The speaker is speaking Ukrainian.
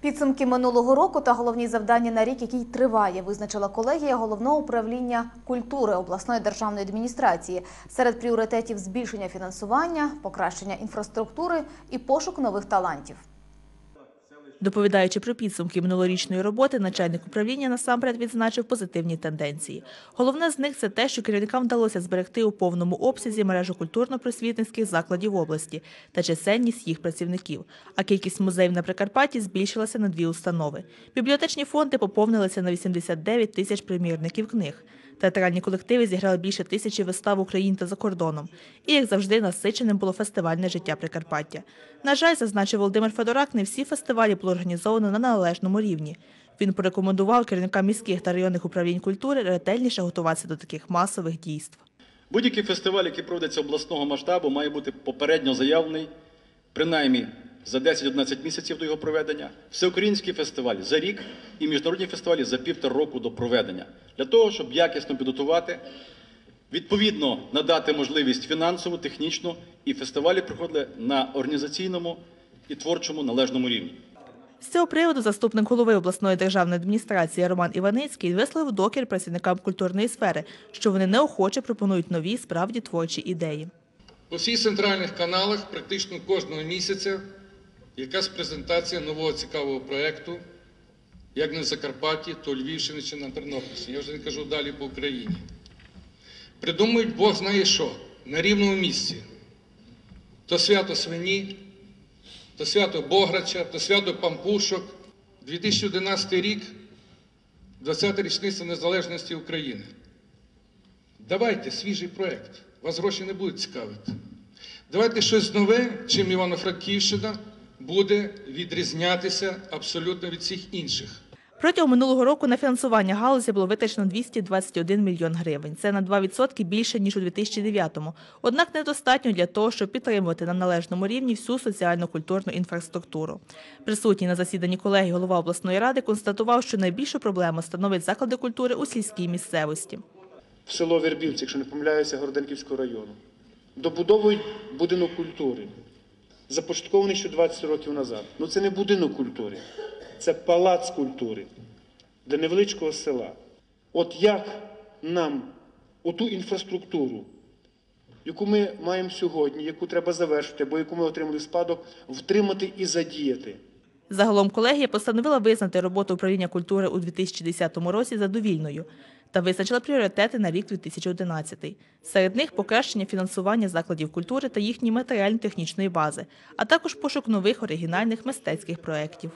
Підсумки минулого року та головні завдання на рік, який триває, визначила колегія головного управління культури обласної державної адміністрації. Серед пріоритетів збільшення фінансування, покращення інфраструктури і пошук нових талантів. Доповідаючи про підсумки минулорічної роботи, начальник управління насамперед відзначив позитивні тенденції. Головне з них це те, що керівникам вдалося зберегти у повному обсязі мережу культурно-просвітницьких закладів області та чисельність їх працівників. А кількість музеїв на Прикарпатті збільшилася на дві установи. Бібліотечні фонди поповнилися на 89 тисяч примірників книг. Театральні колективи зіграли більше тисячі вистав в Україні та за кордоном. І, як завжди, насиченим було фестивальне життя Прикарпаття. На жаль, зазначив Володимир Федорак, не всі фестивалі було організовано на належному рівні. Він порекомендував керівникам міських та районних управлінь культури ретельніше готуватися до таких масових дійств. Будь-який фестиваль, який проводиться обласного масштабу, має бути попередньо заявлений, принаймні за 10-11 місяців до його проведення, всеукраїнські фестивалі за рік і міжнародні фестивалі за півтора року до проведення, для того, щоб якісно підготувати, відповідно надати можливість фінансову, технічну, і фестивалі проходили на організаційному і творчому належному рівні. З цього приводу заступник голови обласної державної адміністрації Роман Іваницький висловив докір працівникам культурної сфери, що вони неохоче пропонують нові справді творчі ідеї. По всіх центральних каналах практично кожного місяця якась презентація нового цікавого проєкту, як на Закарпатті, то Львівщині чи на Тернопільщині. Я вже не кажу далі по Україні. Придумують Бог знає що на рівному місці. То свято свині, то свято Бограча, то свято Пампушок. 2011 рік, 20-та річниця незалежності України. Давайте свіжий проєкт. Вас гроші не будуть цікавити. Давайте щось нове, чим Івано-Франківщина буде відрізнятися абсолютно від всіх інших. Протягом минулого року на фінансування галузі було витрачено 221 мільйон гривень. Це на 2% більше, ніж у 2009-му. Однак недостатньо для того, щоб підтримувати на належному рівні всю соціально-культурну інфраструктуру. Присутній на засіданні колеги голова обласної ради констатував, що найбільшу проблему становить заклади культури у сільській місцевості. в село Вербівці, якщо не помиляюся, Городенківського району. Добудовують будинок культури, започаткований ще 20 років назад. Ну це не будинок культури, це палац культури для невеличкого села. От як нам оту інфраструктуру, яку ми маємо сьогодні, яку треба завершити, або яку ми отримали спадок, втримати і задіяти. Загалом колегія постановила визнати роботу управління культури у 2010 році задовільною та визначила пріоритети на рік 2011. Серед них покращення фінансування закладів культури та їхньої матеріально-технічної бази, а також пошук нових оригінальних мистецьких проєктів.